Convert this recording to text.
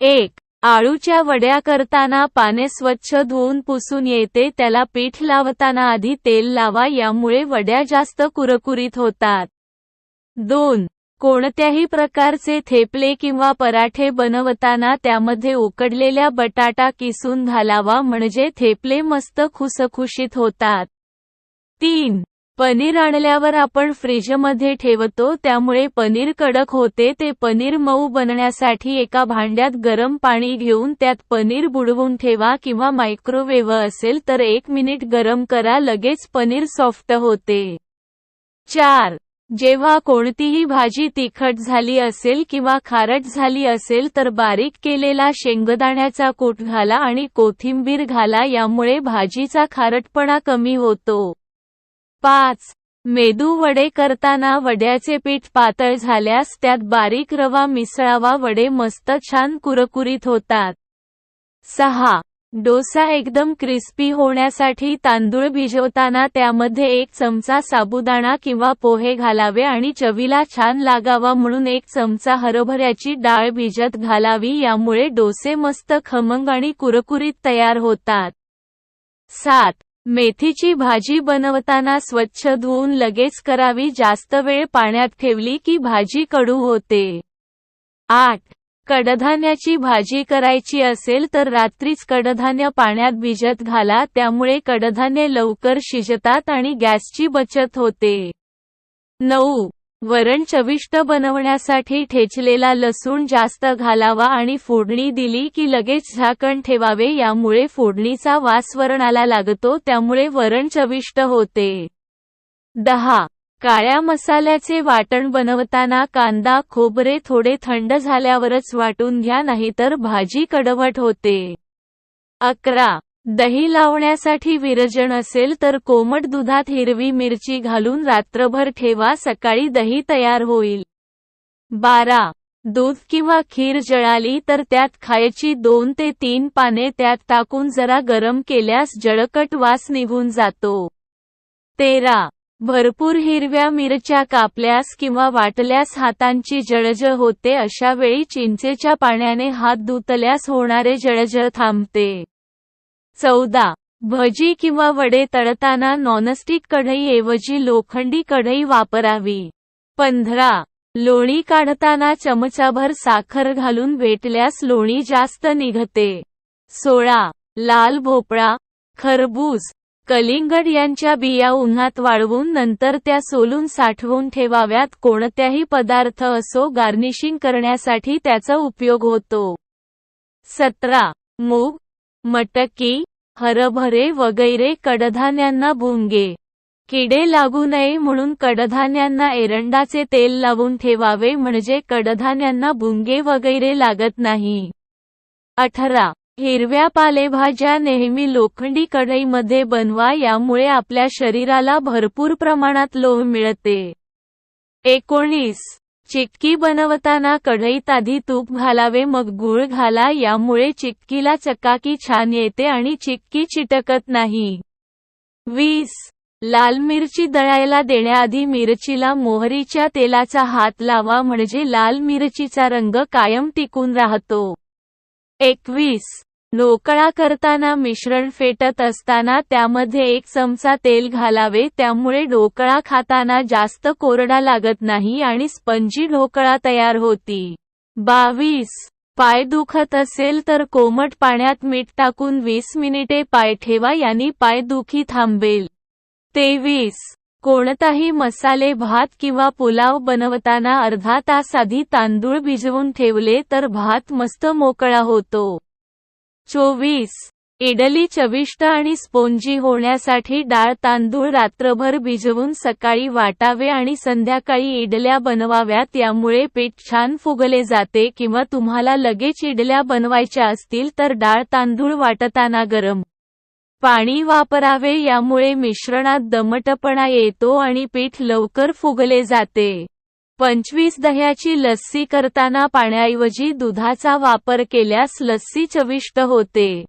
एक आळूच्या वड्या करताना पाने स्वच्छ धुवून पुसून येते त्याला पीठ लावताना आधी तेल लावा यामुळे वड्या जास्त कुरकुरीत होतात. दोन कोणत्याही प्रकारचे थेपले किंवा पराठे बनवताना त्यामध्ये उकडलेल्या बटाटा किसून घालावा म्हणजे थेपले मस्त खुसखुशीत होतात. तीन पनीर आणल्यावर आपण फ्रीजमध्ये ठेवतो त्यामुळे पनीर कडक होते ते पनीर मऊ बनण्यासाठी एका भांड्यात गरम पाणी घेऊन त्यात पनीर बुडवून ठेवा किंवा मायक्रोवेव्ह असेल तर एक मिनिट गरम करा लगेच पनीर सॉफ्ट होते. चार. जेव्हा कोणतीही भाजी तिखट झाली असेल किंवा खारट झाली असेल तर बारीक केलेला शेंगदाण्याचा कूट घाला आणि कोथिंबीर घाला यामुळे भाजीचा खारटपणा कमी होतो. पाच. मेदू वडे करताना वड्याचे पीठ पातळ झाल्यास त्यात बारीक रवा मिसळावा वडे मस्त छान कुरकुरीत होतात. सहा. डोसा एकदम क्रिस्पी होण्यासाठी तांदूळ भिजवताना त्यामध्ये एक चमचा साबुदाणा किंवा पोहे घालावे आणि चवीला छान लागावा म्हणून एक चमचा हरभऱ्याची डाळ भिजत घालावी यामुळे डोसे मस्त खमंग आणि कुरकुरीत तयार होतात. सात. मेथीची भाजी बनवताना स्वच्छ धुवून लगेच करावी जास्त वेळ पाण्यात ठेवली की भाजी कडू होते. आठ. कडधान्याची भाजी करायची असेल तर रात्रीच कडधान्य पाण्यात भिजत घाला त्यामुळे कडधान्य लवकर शिजतात आणि गॅसची बचत होते. नऊ. वरण चविष्ट बनवण्यासाठी ठेचलेला लसूण जास्त घालावा आणि फोडणी दिली की लगेच झाकण ठेवावे. यामुळे फोडणीचा वास वरणाला लागतो त्यामुळे वरण चविष्ट होते. दहा. काळ्या मसाल्याचे वाटण बनवताना कांदा खोबरे थोडे थंड झाल्यावरच वाटून घ्या नाहीतर भाजी कडवट होते. अकरा. दही लावण्यासाठी विरजण असेल तर कोमट दुधात हिरवी मिरची घालून रात्रभर ठेवा सकाळी दही तयार होईल. बारा. दूध किंवा खीर जळाली तर त्यात खायची दोन ते तीन पाने त्यात टाकून जरा गरम केल्यास जळकट वास निघून जातो. तेरा. भरपूर हिरव्या मिरच्या कापल्यास किंवा वाटल्यास हातांची जळजळ होते अशा वेळी चिंचेच्या पाण्याने हात धुतल्यास होणारे जळजळ थांबते. चौदा. भजी किंवा वडे तळताना नॉनस्टिक कढईऐवजी लोखंडी कढई वापरावी. पंधरा. लोणी काढताना चमचाभर साखर घालून वेटल्यास लोणी जास्त निघते. सोळा. लाल भोपळा खरबूज कलिंगड यांच्या बिया उन्हात वाळवून नंतर त्या सोलून साठवून ठेवाव्यात. कोणत्याही पदार्थ असो गार्निशिंग करण्यासाठी त्याचा उपयोग होतो. सतरा. मूग मटकी हरभरे वगैरे कडधान्यांना भुंगे. किडे लागू नये म्हणून कडधान्यांना एरंडाचे तेल लावून ठेवावे म्हणजे कडधान्यांना भुंगे वगैरे लागत नाही. अठरा. हिरव्या पालेभाज्या नेहमी लोखंडी कढईमध्ये बनवा यामुळे आपल्या शरीराला भरपूर प्रमाणात लोह मिळते. एकोणीस. चिक्की बनवताना कढईत आधी तूप घालावे मग गूळ घाला यामुळे चिक्कीला चकाकी छान येते आणि चिक्की चिटकत नाही. वीस. लाल मिरची दळायला देण्याआधी मिरचीला मोहरीच्या तेलाचा हात लावा म्हणजे लाल मिरचीचा रंग कायम टिकून राहतो. एकवीस. ढोकळा करताना मिश्रण फेटत असताना त्यामध्ये एक चमचा तेल घालावे त्यामुळे ढोकळा खाताना जास्त कोरडा लागत नाही आणि स्पंजी ढोकळा तयार होती. बावीस. पाय दुखत असेल तर कोमट पाण्यात मीठ टाकून वीस मिनिटे पाय ठेवा यांनी पाय दुखी थांबेल. तेवीस. कोणताही मसाले भात किंवा पुलाव बनवताना अर्धा तास आधी तांदूळ भिजवून ठेवले तर भात मस्त मोकळा होतो. चोवीस. इडली चविष्ट आणि स्पोंजी होण्यासाठी डाळ तांदूळ रात्रभर भिजवून सकाळी वाटावे आणि संध्याकाळी इडल्या बनवाव्यात यामुळे पीठ छान फुगले जाते किंवा तुम्हाला लगेच इडल्या बनवायच्या असतील तर डाळ तांदूळ वाटताना गरम पाणी वापरावे यामुळे मिश्रणात दमटपणा येतो आणि पीठ लवकर फुगले जाते. पंचवीस दह्याची लस्सी करताना पाण्याऐवजी दुधाचा वापर केल्यास लस्सी चविष्ट होते.